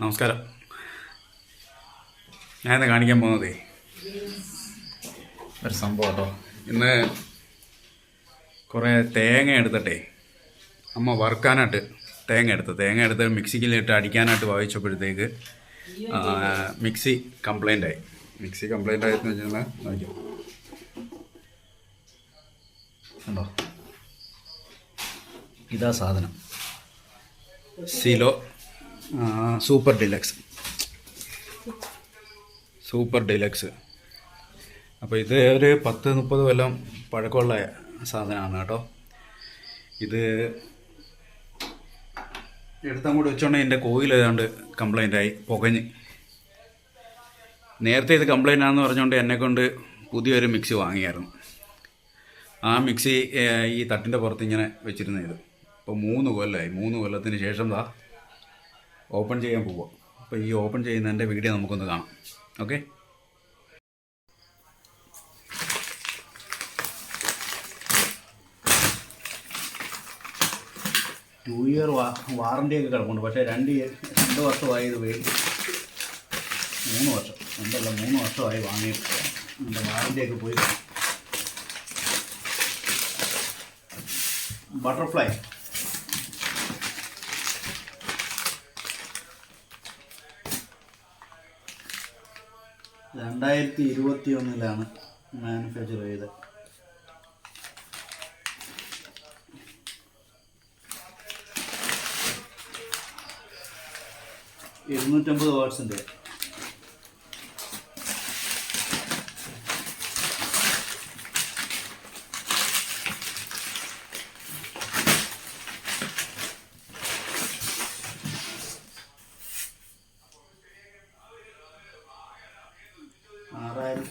നമസ്കാരം. ഞാനിന്ന് കാണിക്കാൻ പോകുന്നതേ ഒരു സംഭവം കേട്ടോ. ഇന്ന് കുറേ തേങ്ങ എടുത്തിട്ടേ അമ്മ വറുക്കാനായിട്ട് തേങ്ങ എടുത്ത് തേങ്ങ എടുത്ത് മിക്സിക്കിലിട്ട് അടിക്കാനായിട്ട് വായിച്ചപ്പോഴത്തേക്ക് മിക്സി കംപ്ലൈന്റ് ആയി. മിക്സി കംപ്ലൈന്റ് ആയെന്ന് വെച്ചാൽ നോക്കിയോ ഇതാ സാധനം. സിലോ സൂപ്പർ ഡിലക്സ്. Super deluxe. അപ്പോൾ ഇത് ഒരു പത്ത് മുപ്പത് കൊല്ലം പഴക്കമുള്ള സാധനമാണ് കേട്ടോ. ഇത് എടുത്തങ്ങോട്ട് വെച്ചോണ്ടെങ്കിൽ എന്റെ കോയിൽ ഏതാണ്ട് കംപ്ലൈന്റായി പുകഞ്ഞ്. നേരത്തെ ഇത് കംപ്ലൈന്റ് ആണെന്ന് പറഞ്ഞുകൊണ്ട് എന്നെ കൊണ്ട് പുതിയൊരു മിക്സി വാങ്ങിയായിരുന്നു. ആ മിക്സി ഈ തട്ടിന്റെ പുറത്ത് ഇങ്ങനെ വെച്ചിരുന്ന ഇത്. ഇപ്പോൾ മൂന്ന് കൊല്ലമായി മൂന്ന് കൊല്ലത്തിന് ശേഷം ദാ ഓപ്പൺ ചെയ്യാൻ പോവുക. അപ്പോൾ ഈ ഓപ്പൺ ചെയ്യുന്നതിന്റെ വീഡിയോ നമുക്കൊന്ന് കാണാം. ഓക്കെ? ടു ഇയർ വാ ഒക്കെ കിടപ്പുണ്ട്. പക്ഷേ രണ്ട് ഇയർ രണ്ട് വർഷമായി ഇത് മൂന്ന് വർഷം. രണ്ടല്ല മൂന്ന് വർഷമായി വാങ്ങിയിട്ട്. എന്റെ ഒക്കെ പോയി. ബട്ടർഫ്ലൈ രണ്ടായിരത്തി ഇരുപത്തി ഒന്നിലാണ് മാനുഫാക്ചർ ചെയ്തത്. ഇരുന്നൂറ്റമ്പത് വാട്സിന്റെ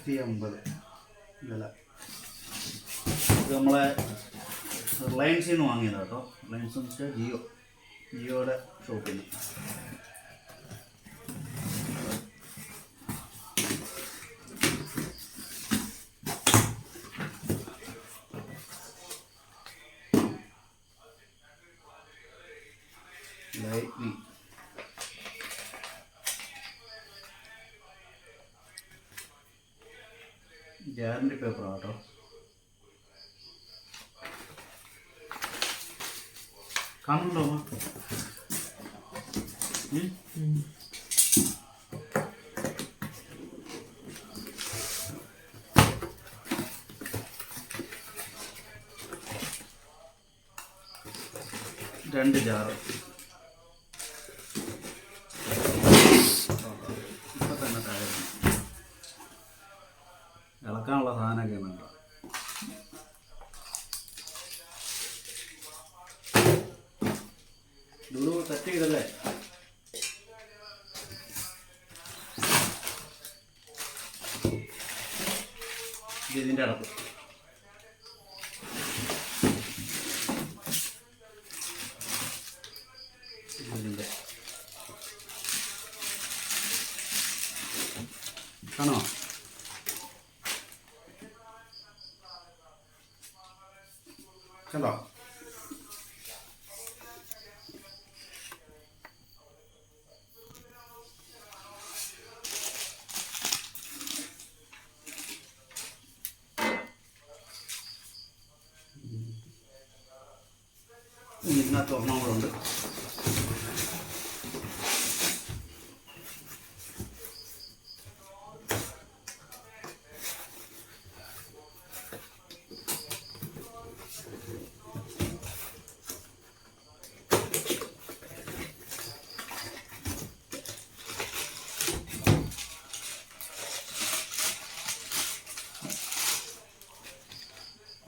ആറായിരത്തി അമ്പത് വില. ഇത് നമ്മളെ റിലയൻസിൽ നിന്ന് വാങ്ങിയതാണ് കേട്ടോ. റിലയൻസ് എന്ന് വെച്ചാൽ ജിയോ. ജിയോയുടെ ഷോപ്പിൽ. നിന്ന് ലൈറ്റ്നിങ് ഗ്യാരണ്ടി പേപ്പർ കേട്ടോ. കാണുന്നുണ്ടോ രണ്ട് ജാറ്. ഇളക്കാനുള്ള സാധനമൊക്കെ തട്ടി ഇത് ഇതിന്റെ അടപ്പ്. ഇതിന്റെ കാണോ കണ്ടോ? ഇതിനകത്ത് ഉണ്ട്.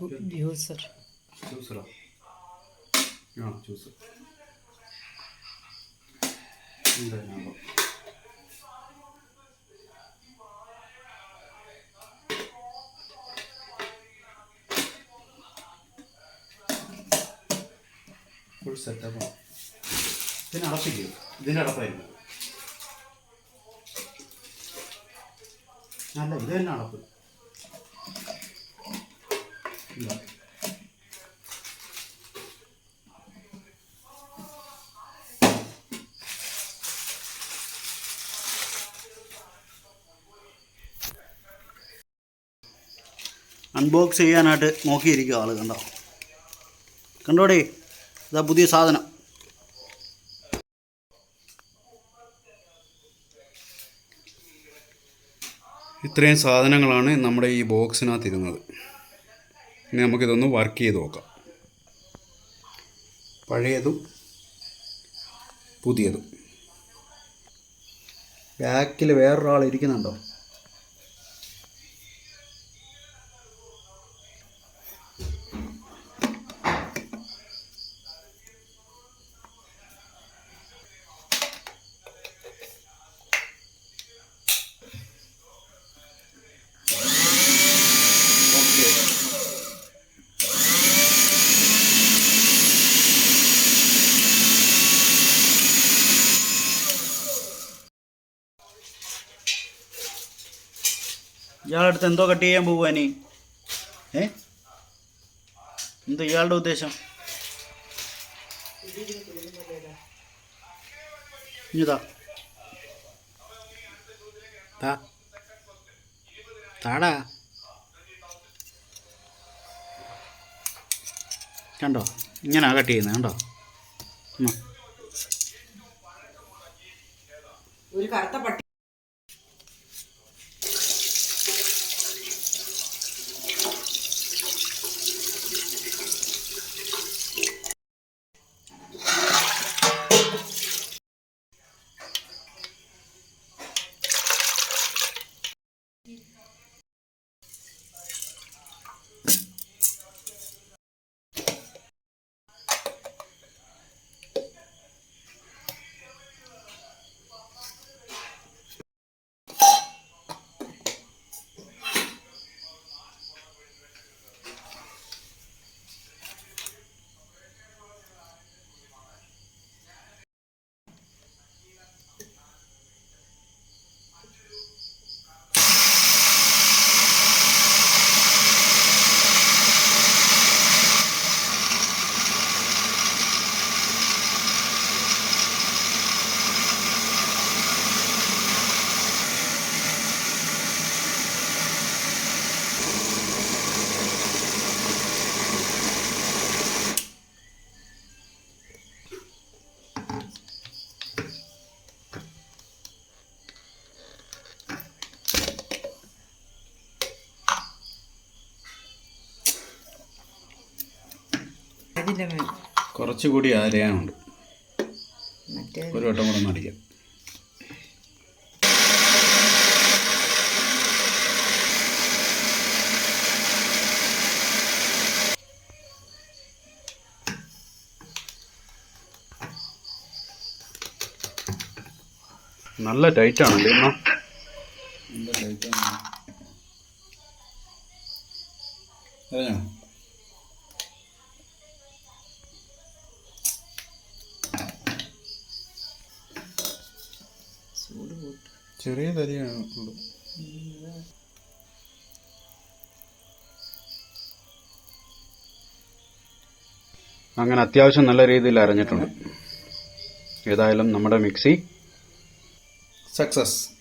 ജ്യൂസർ. ജ്യൂസറോ? ആ ജ്യൂസ് എന്തായാലും ഫുൾ സെറ്റപ്പ് ഇതിന് അടപ്പിക്കും ഇതിന്റെ അടപ്പായിരുന്നു. അല്ല ഇത് തന്നെ അടപ്പ്. അൺബോക്സ് ചെയ്യാനായിട്ട് നോക്കിയിരിക്കുക ആൾ കണ്ടോ? കണ്ടോടേ? ഇതാ പുതിയ സാധനം. ഇത്രയും സാധനങ്ങളാണ് നമ്മുടെ ഈ ബോക്സിനകത്തിരുന്നത് ഇനി നമുക്കിതൊന്ന് വർക്ക് ചെയ്ത് നോക്കാം. പഴയതും പുതിയതും. ബാക്കിൽ വേറൊരാൾ ഇരിക്കുന്നുണ്ടോ? ഇയാളടുത്ത് എന്തോ കട്ട് ചെയ്യാൻ പോവുക നീ ഏ? എന്തോ ഇയാളുടെ ഉദ്ദേശം. ഇതാ. താ. താടാ. കണ്ടോ? ഇങ്ങനെ ആ കട്ട് ചെയ്യുന്നത് കണ്ടോ? ഒരു കറുത്ത മേൽ കുറച്ചുകൂടി അരയാനുണ്ട് മറ്റേ ഒരു വട്ടം കൂടെ ഒന്ന് അടിക്കാം നല്ല ടൈറ്റ് ആണല്ലേ എന്നാ നല്ല ടൈറ്റ് ആണ്. ചെറിയ തരിയാണ്. ഉള്ളു അങ്ങനെ അത്യാവശ്യം നല്ല രീതിയിൽ അരഞ്ഞിട്ടുണ്ട്. ഏതായാലും നമ്മുടെ മിക്സി സക്സസ്.